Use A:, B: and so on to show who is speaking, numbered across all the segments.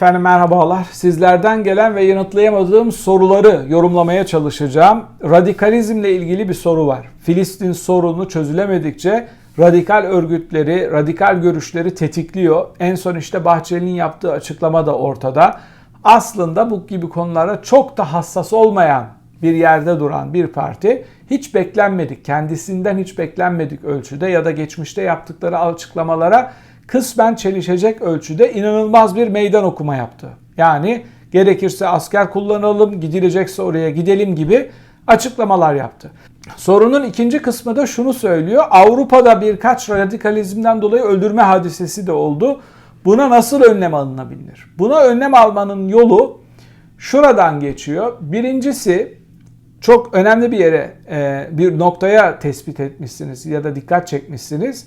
A: Efendim merhabalar. Sizlerden gelen ve yanıtlayamadığım soruları yorumlamaya çalışacağım. Radikalizmle ilgili bir soru var. Filistin sorunu çözülemedikçe radikal örgütleri, radikal görüşleri tetikliyor. En son işte Bahçeli'nin yaptığı açıklama da ortada. Aslında bu gibi konulara çok da hassas olmayan bir yerde duran bir parti hiç beklenmedik, kendisinden hiç beklenmedik ölçüde ya da geçmişte yaptıkları açıklamalara kısmen çelişecek ölçüde inanılmaz bir meydan okuma yaptı. Yani gerekirse asker kullanalım, gidilecekse oraya gidelim gibi açıklamalar yaptı. Sorunun ikinci kısmı da şunu söylüyor. Avrupa'da birkaç radikalizmden dolayı öldürme hadisesi de oldu. Buna nasıl önlem alınabilir? Buna önlem almanın yolu şuradan geçiyor. Birincisi çok önemli bir yere, e, bir noktaya tespit etmişsiniz ya da dikkat çekmişsiniz.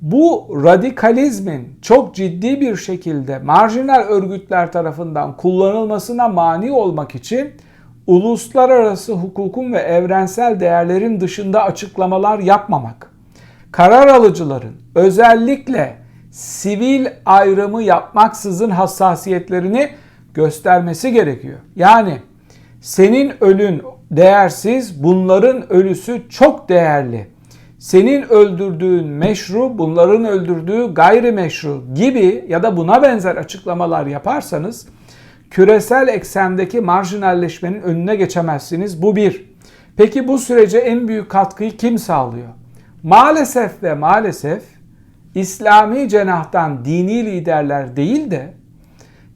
A: Bu radikalizmin çok ciddi bir şekilde marjinal örgütler tarafından kullanılmasına mani olmak için uluslararası hukukun ve evrensel değerlerin dışında açıklamalar yapmamak, karar alıcıların özellikle sivil ayrımı yapmaksızın hassasiyetlerini göstermesi gerekiyor. Yani senin ölün değersiz, bunların ölüsü çok değerli. Senin öldürdüğün meşru, bunların öldürdüğü gayrimeşru gibi ya da buna benzer açıklamalar yaparsanız küresel eksendeki marjinalleşmenin önüne geçemezsiniz. Bu bir. Peki bu sürece en büyük katkıyı kim sağlıyor? Maalesef ve maalesef İslami cenahtan dini liderler değil de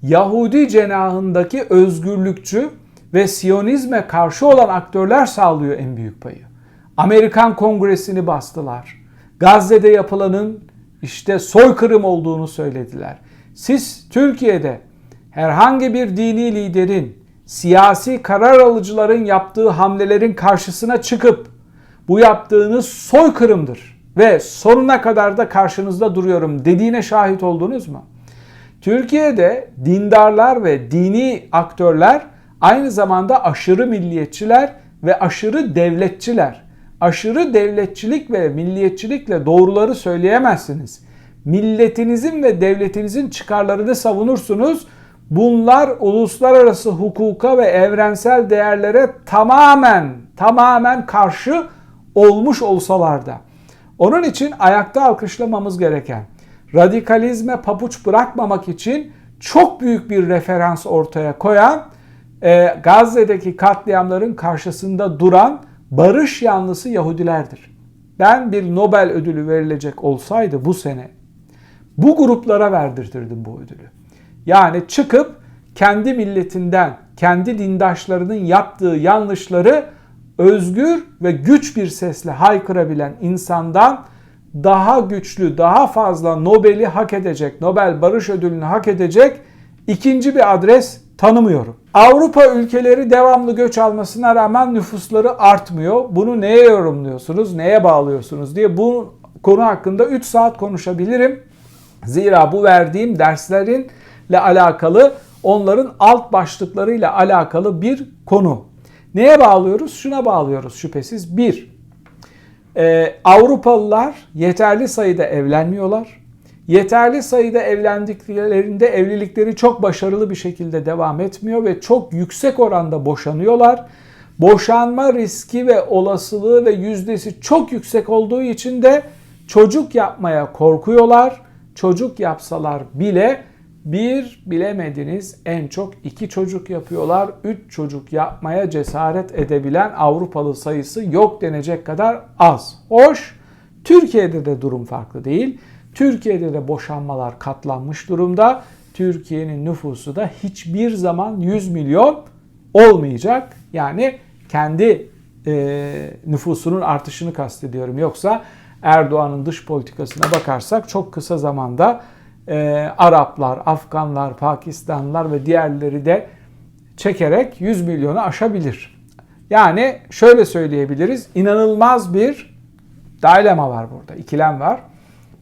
A: Yahudi cenahındaki özgürlükçü ve Siyonizme karşı olan aktörler sağlıyor en büyük payı. Amerikan Kongresi'ni bastılar. Gazze'de yapılanın işte soykırım olduğunu söylediler. Siz Türkiye'de herhangi bir dini liderin, siyasi karar alıcıların yaptığı hamlelerin karşısına çıkıp bu yaptığınız soykırımdır ve sonuna kadar da karşınızda duruyorum dediğine şahit oldunuz mu? Türkiye'de dindarlar ve dini aktörler aynı zamanda aşırı milliyetçiler ve aşırı devletçiler. Aşırı devletçilik ve milliyetçilikle doğruları söyleyemezsiniz. Milletinizin ve devletinizin çıkarlarını savunursunuz. Bunlar uluslararası hukuka ve evrensel değerlere tamamen tamamen karşı olmuş olsalar da. Onun için ayakta alkışlamamız gereken radikalizme papuç bırakmamak için çok büyük bir referans ortaya koyan e, Gazze'deki katliamların karşısında duran barış yanlısı Yahudilerdir. Ben bir Nobel ödülü verilecek olsaydı bu sene bu gruplara verdirtirdim bu ödülü. Yani çıkıp kendi milletinden, kendi dindaşlarının yaptığı yanlışları özgür ve güç bir sesle haykırabilen insandan daha güçlü, daha fazla Nobel'i hak edecek, Nobel Barış Ödülünü hak edecek ikinci bir adres tanımıyorum. Avrupa ülkeleri devamlı göç almasına rağmen nüfusları artmıyor. Bunu neye yorumluyorsunuz, neye bağlıyorsunuz diye bu konu hakkında 3 saat konuşabilirim. Zira bu verdiğim derslerinle alakalı onların alt başlıklarıyla alakalı bir konu. Neye bağlıyoruz? Şuna bağlıyoruz şüphesiz. Bir, e, Avrupalılar yeterli sayıda evlenmiyorlar. Yeterli sayıda evlendiklerinde evlilikleri çok başarılı bir şekilde devam etmiyor ve çok yüksek oranda boşanıyorlar. Boşanma riski ve olasılığı ve yüzdesi çok yüksek olduğu için de çocuk yapmaya korkuyorlar. Çocuk yapsalar bile bir bilemediniz en çok iki çocuk yapıyorlar. Üç çocuk yapmaya cesaret edebilen Avrupalı sayısı yok denecek kadar az. Hoş. Türkiye'de de durum farklı değil. Türkiye'de de boşanmalar katlanmış durumda. Türkiye'nin nüfusu da hiçbir zaman 100 milyon olmayacak. Yani kendi e, nüfusunun artışını kastediyorum. Yoksa Erdoğan'ın dış politikasına bakarsak çok kısa zamanda e, Araplar, Afganlar, Pakistanlılar ve diğerleri de çekerek 100 milyonu aşabilir. Yani şöyle söyleyebiliriz. İnanılmaz bir dilema var burada, ikilem var.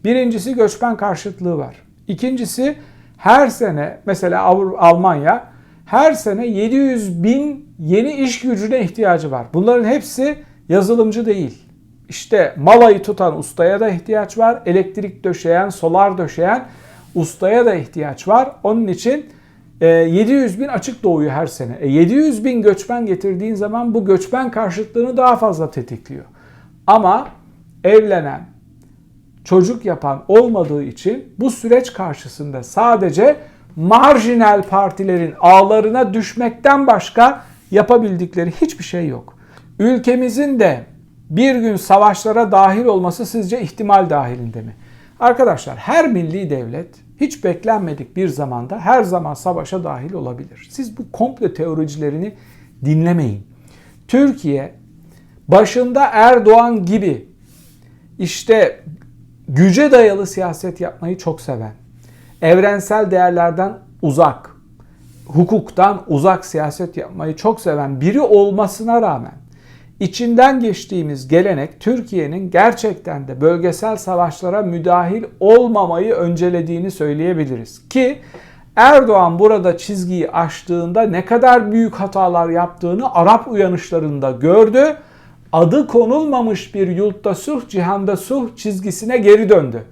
A: Birincisi göçmen karşıtlığı var. İkincisi her sene mesela Almanya her sene 700 bin yeni iş gücüne ihtiyacı var. Bunların hepsi yazılımcı değil. İşte malayı tutan ustaya da ihtiyaç var. Elektrik döşeyen, solar döşeyen. ustaya da ihtiyaç var. Onun için 700 e, bin açık doğuyor her sene. E 700 bin göçmen getirdiğin zaman bu göçmen karşıtlığını daha fazla tetikliyor. Ama evlenen, çocuk yapan olmadığı için bu süreç karşısında sadece marjinal partilerin ağlarına düşmekten başka yapabildikleri hiçbir şey yok. Ülkemizin de bir gün savaşlara dahil olması sizce ihtimal dahilinde mi? Arkadaşlar her milli devlet hiç beklenmedik bir zamanda her zaman savaşa dahil olabilir. Siz bu komple teoricilerini dinlemeyin. Türkiye başında Erdoğan gibi işte güce dayalı siyaset yapmayı çok seven, evrensel değerlerden uzak, hukuktan uzak siyaset yapmayı çok seven biri olmasına rağmen içinden geçtiğimiz gelenek Türkiye'nin gerçekten de bölgesel savaşlara müdahil olmamayı öncelediğini söyleyebiliriz. Ki Erdoğan burada çizgiyi aştığında ne kadar büyük hatalar yaptığını Arap uyanışlarında gördü. Adı konulmamış bir yurtta sulh, cihanda sulh çizgisine geri döndü.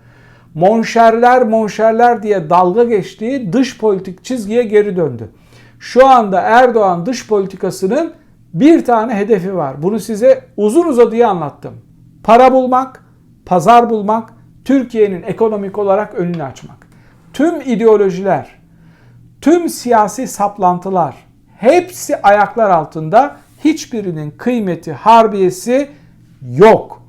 A: Monşerler monşerler diye dalga geçtiği dış politik çizgiye geri döndü. Şu anda Erdoğan dış politikasının bir tane hedefi var. Bunu size uzun uzadıya anlattım. Para bulmak, pazar bulmak, Türkiye'nin ekonomik olarak önünü açmak. Tüm ideolojiler, tüm siyasi saplantılar hepsi ayaklar altında. Hiçbirinin kıymeti, harbiyesi yok.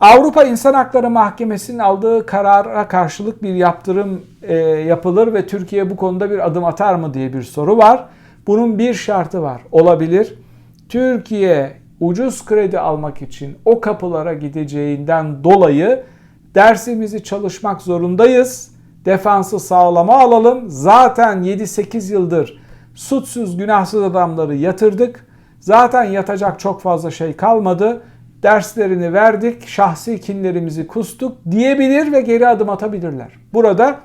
A: Avrupa İnsan Hakları Mahkemesi'nin aldığı karara karşılık bir yaptırım e, yapılır ve Türkiye bu konuda bir adım atar mı diye bir soru var. Bunun bir şartı var. Olabilir. Türkiye ucuz kredi almak için o kapılara gideceğinden dolayı dersimizi çalışmak zorundayız. Defansı sağlama alalım. Zaten 7-8 yıldır suçsuz günahsız adamları yatırdık. Zaten yatacak çok fazla şey kalmadı. Derslerini verdik, şahsi kinlerimizi kustuk diyebilir ve geri adım atabilirler. Burada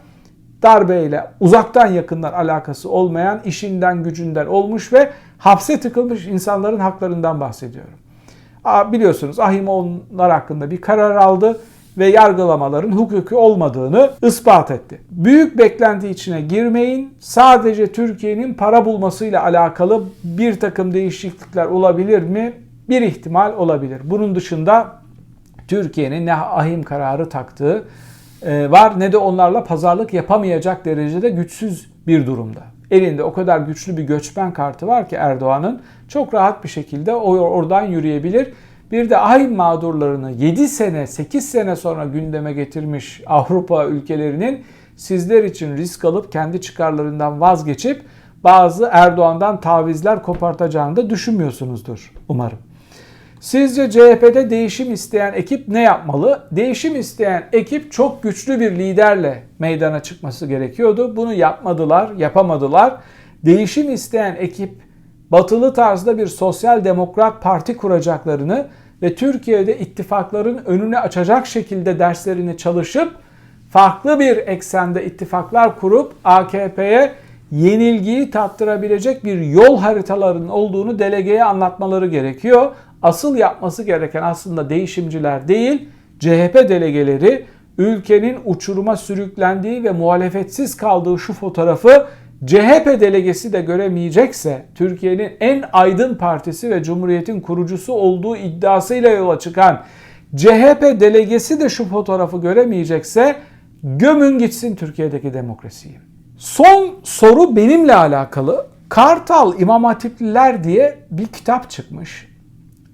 A: darbeyle uzaktan yakından alakası olmayan, işinden gücünden olmuş ve hapse tıkılmış insanların haklarından bahsediyorum. Biliyorsunuz Ahim onlar hakkında bir karar aldı ve yargılamaların hukuki olmadığını ispat etti. Büyük beklenti içine girmeyin. Sadece Türkiye'nin para bulmasıyla alakalı bir takım değişiklikler olabilir mi? Bir ihtimal olabilir. Bunun dışında Türkiye'nin ne ahim kararı taktığı e, var ne de onlarla pazarlık yapamayacak derecede güçsüz bir durumda. Elinde o kadar güçlü bir göçmen kartı var ki Erdoğan'ın çok rahat bir şekilde oradan yürüyebilir. Bir de ahim mağdurlarını 7 sene 8 sene sonra gündeme getirmiş Avrupa ülkelerinin sizler için risk alıp kendi çıkarlarından vazgeçip bazı Erdoğan'dan tavizler kopartacağını da düşünmüyorsunuzdur umarım. Sizce CHP'de değişim isteyen ekip ne yapmalı? Değişim isteyen ekip çok güçlü bir liderle meydana çıkması gerekiyordu. Bunu yapmadılar, yapamadılar. Değişim isteyen ekip batılı tarzda bir sosyal demokrat parti kuracaklarını ve Türkiye'de ittifakların önüne açacak şekilde derslerini çalışıp farklı bir eksende ittifaklar kurup AKP'ye yenilgiyi tattırabilecek bir yol haritalarının olduğunu delegeye anlatmaları gerekiyor. Asıl yapması gereken aslında değişimciler değil, CHP delegeleri ülkenin uçuruma sürüklendiği ve muhalefetsiz kaldığı şu fotoğrafı CHP delegesi de göremeyecekse, Türkiye'nin en aydın partisi ve Cumhuriyet'in kurucusu olduğu iddiasıyla yola çıkan CHP delegesi de şu fotoğrafı göremeyecekse gömün gitsin Türkiye'deki demokrasiyi. Son soru benimle alakalı. Kartal İmam Hatipliler diye bir kitap çıkmış.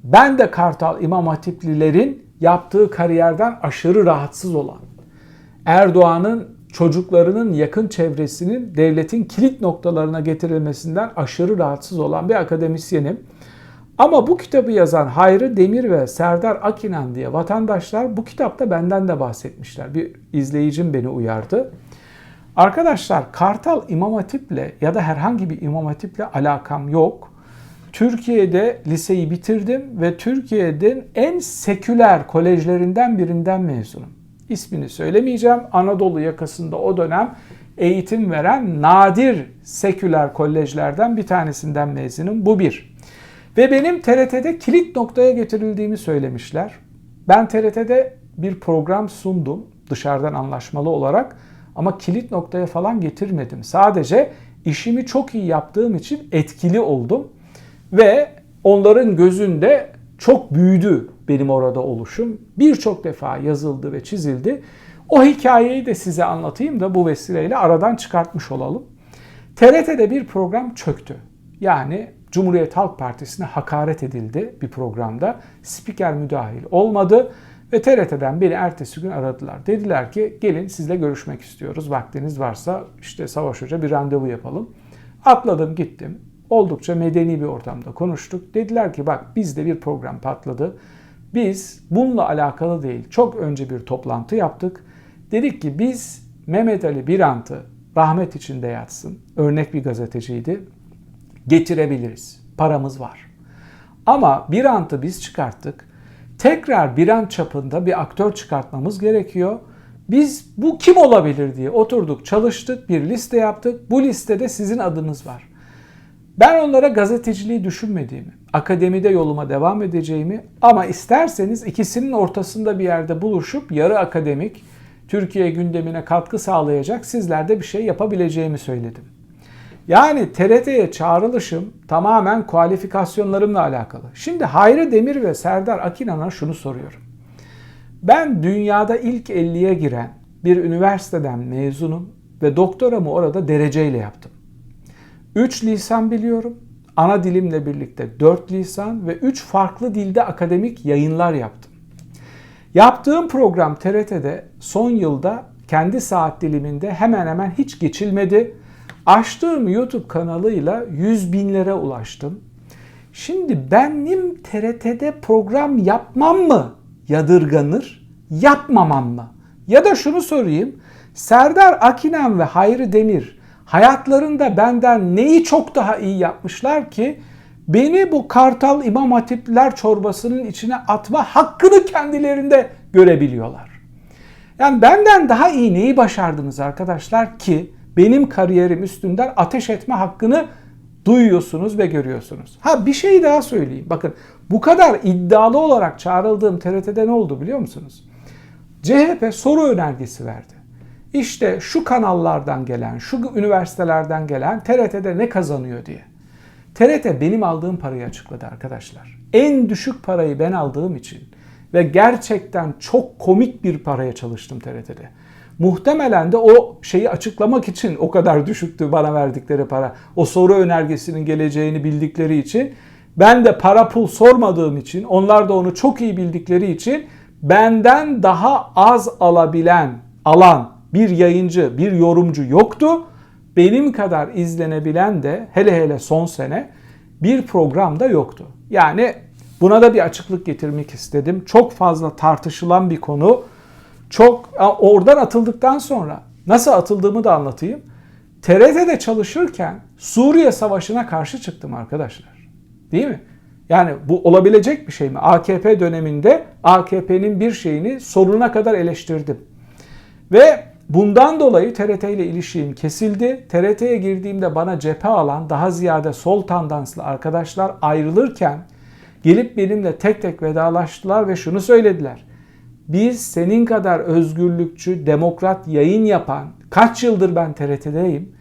A: Ben de Kartal İmam Hatiplilerin yaptığı kariyerden aşırı rahatsız olan, Erdoğan'ın çocuklarının yakın çevresinin devletin kilit noktalarına getirilmesinden aşırı rahatsız olan bir akademisyenim. Ama bu kitabı yazan Hayri Demir ve Serdar Akinan diye vatandaşlar bu kitapta benden de bahsetmişler. Bir izleyicim beni uyardı. Arkadaşlar Kartal İmam Hatip'le ya da herhangi bir İmam Hatip'le alakam yok. Türkiye'de liseyi bitirdim ve Türkiye'nin en seküler kolejlerinden birinden mezunum. İsmini söylemeyeceğim. Anadolu yakasında o dönem eğitim veren nadir seküler kolejlerden bir tanesinden mezunum. Bu bir. Ve benim TRT'de kilit noktaya getirildiğimi söylemişler. Ben TRT'de bir program sundum dışarıdan anlaşmalı olarak. Ama kilit noktaya falan getirmedim. Sadece işimi çok iyi yaptığım için etkili oldum. Ve onların gözünde çok büyüdü benim orada oluşum. Birçok defa yazıldı ve çizildi. O hikayeyi de size anlatayım da bu vesileyle aradan çıkartmış olalım. TRT'de bir program çöktü. Yani Cumhuriyet Halk Partisi'ne hakaret edildi bir programda. Spiker müdahil olmadı ve TRT'den beni ertesi gün aradılar. Dediler ki gelin sizle görüşmek istiyoruz. Vaktiniz varsa işte Savaş Hoca bir randevu yapalım. Atladım gittim. Oldukça medeni bir ortamda konuştuk. Dediler ki bak bizde bir program patladı. Biz bununla alakalı değil çok önce bir toplantı yaptık. Dedik ki biz Mehmet Ali Birant'ı rahmet içinde yatsın. Örnek bir gazeteciydi. Getirebiliriz. Paramız var. Ama Birant'ı biz çıkarttık. Tekrar Birant çapında bir aktör çıkartmamız gerekiyor. Biz bu kim olabilir diye oturduk, çalıştık, bir liste yaptık. Bu listede sizin adınız var. Ben onlara gazeteciliği düşünmediğimi, akademide yoluma devam edeceğimi ama isterseniz ikisinin ortasında bir yerde buluşup yarı akademik, Türkiye gündemine katkı sağlayacak sizlerde bir şey yapabileceğimi söyledim. Yani TRT'ye çağrılışım tamamen kualifikasyonlarımla alakalı. Şimdi Hayri Demir ve Serdar Akinan'a şunu soruyorum. Ben dünyada ilk 50'ye giren bir üniversiteden mezunum ve doktoramı orada dereceyle yaptım. 3 lisan biliyorum. Ana dilimle birlikte 4 lisan ve 3 farklı dilde akademik yayınlar yaptım. Yaptığım program TRT'de son yılda kendi saat diliminde hemen hemen hiç geçilmedi. Açtığım YouTube kanalıyla 100 binlere ulaştım. Şimdi benim TRT'de program yapmam mı yadırganır, yapmamam mı? Ya da şunu sorayım. Serdar Akinen ve Hayri Demir hayatlarında benden neyi çok daha iyi yapmışlar ki beni bu Kartal İmam Hatipler çorbasının içine atma hakkını kendilerinde görebiliyorlar. Yani benden daha iyi neyi başardınız arkadaşlar ki benim kariyerim üstünden ateş etme hakkını duyuyorsunuz ve görüyorsunuz. Ha bir şey daha söyleyeyim. Bakın bu kadar iddialı olarak çağrıldığım TRT'de ne oldu biliyor musunuz? CHP soru önergesi verdi. İşte şu kanallardan gelen, şu üniversitelerden gelen TRT'de ne kazanıyor diye. TRT benim aldığım parayı açıkladı arkadaşlar. En düşük parayı ben aldığım için ve gerçekten çok komik bir paraya çalıştım TRT'de. Muhtemelen de o şeyi açıklamak için o kadar düşüktü bana verdikleri para. O soru önergesinin geleceğini bildikleri için ben de para pul sormadığım için onlar da onu çok iyi bildikleri için benden daha az alabilen, alan bir yayıncı, bir yorumcu yoktu. Benim kadar izlenebilen de hele hele son sene bir programda yoktu. Yani buna da bir açıklık getirmek istedim. Çok fazla tartışılan bir konu. Çok oradan atıldıktan sonra nasıl atıldığımı da anlatayım. TRT'de çalışırken Suriye Savaşı'na karşı çıktım arkadaşlar. Değil mi? Yani bu olabilecek bir şey mi? AKP döneminde AKP'nin bir şeyini sonuna kadar eleştirdim. Ve bundan dolayı TRT ile ilişkim kesildi. TRT'ye girdiğimde bana cephe alan daha ziyade sol tandanslı arkadaşlar ayrılırken gelip benimle tek tek vedalaştılar ve şunu söylediler. Biz senin kadar özgürlükçü, demokrat yayın yapan, kaç yıldır ben TRT'deyim,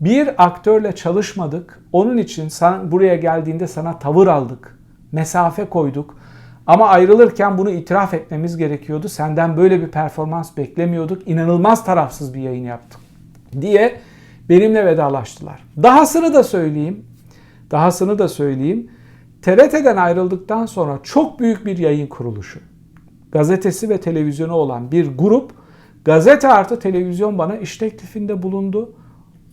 A: bir aktörle çalışmadık. Onun için sen buraya geldiğinde sana tavır aldık. Mesafe koyduk. Ama ayrılırken bunu itiraf etmemiz gerekiyordu. Senden böyle bir performans beklemiyorduk. İnanılmaz tarafsız bir yayın yaptık diye benimle vedalaştılar. Dahasını da söyleyeyim. Dahasını da söyleyeyim. TRT'den ayrıldıktan sonra çok büyük bir yayın kuruluşu. Gazetesi ve televizyonu olan bir grup gazete artı televizyon bana iş teklifinde bulundu.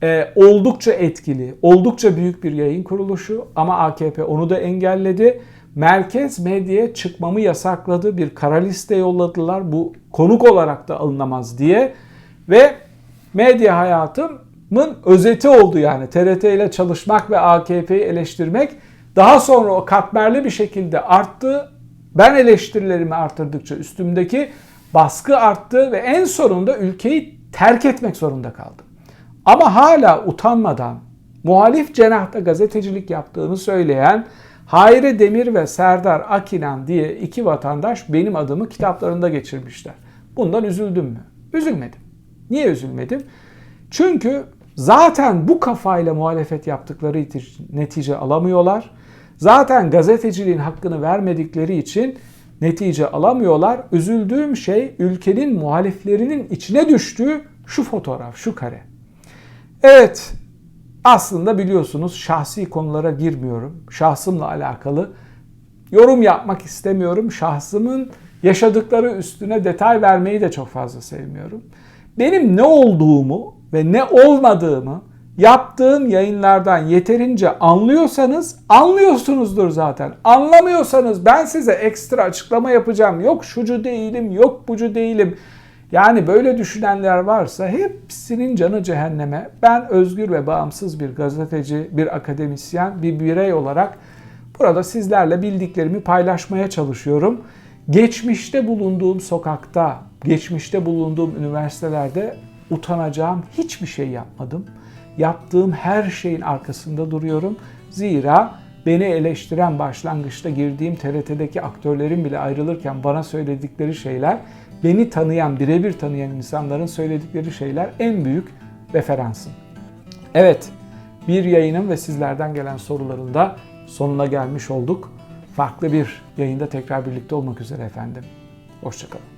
A: Ee, oldukça etkili, oldukça büyük bir yayın kuruluşu ama AKP onu da engelledi merkez medyaya çıkmamı yasakladı. Bir kara liste yolladılar. Bu konuk olarak da alınamaz diye. Ve medya hayatımın özeti oldu yani. TRT ile çalışmak ve AKP'yi eleştirmek. Daha sonra o katmerli bir şekilde arttı. Ben eleştirilerimi arttırdıkça üstümdeki baskı arttı ve en sonunda ülkeyi terk etmek zorunda kaldım. Ama hala utanmadan muhalif cenahta gazetecilik yaptığını söyleyen Hayri Demir ve Serdar Akinan diye iki vatandaş benim adımı kitaplarında geçirmişler. Bundan üzüldüm mü? Üzülmedim. Niye üzülmedim? Çünkü zaten bu kafayla muhalefet yaptıkları netice alamıyorlar. Zaten gazeteciliğin hakkını vermedikleri için netice alamıyorlar. Üzüldüğüm şey ülkenin muhaliflerinin içine düştüğü şu fotoğraf, şu kare. Evet, aslında biliyorsunuz şahsi konulara girmiyorum. Şahsımla alakalı yorum yapmak istemiyorum. Şahsımın yaşadıkları üstüne detay vermeyi de çok fazla sevmiyorum. Benim ne olduğumu ve ne olmadığımı yaptığım yayınlardan yeterince anlıyorsanız anlıyorsunuzdur zaten. Anlamıyorsanız ben size ekstra açıklama yapacağım. Yok şucu değilim, yok bucu değilim. Yani böyle düşünenler varsa hepsinin canı cehenneme. Ben özgür ve bağımsız bir gazeteci, bir akademisyen, bir birey olarak burada sizlerle bildiklerimi paylaşmaya çalışıyorum. Geçmişte bulunduğum sokakta, geçmişte bulunduğum üniversitelerde utanacağım hiçbir şey yapmadım. Yaptığım her şeyin arkasında duruyorum. Zira beni eleştiren başlangıçta girdiğim TRT'deki aktörlerin bile ayrılırken bana söyledikleri şeyler, beni tanıyan, birebir tanıyan insanların söyledikleri şeyler en büyük referansım. Evet, bir yayının ve sizlerden gelen soruların da sonuna gelmiş olduk. Farklı bir yayında tekrar birlikte olmak üzere efendim. Hoşçakalın.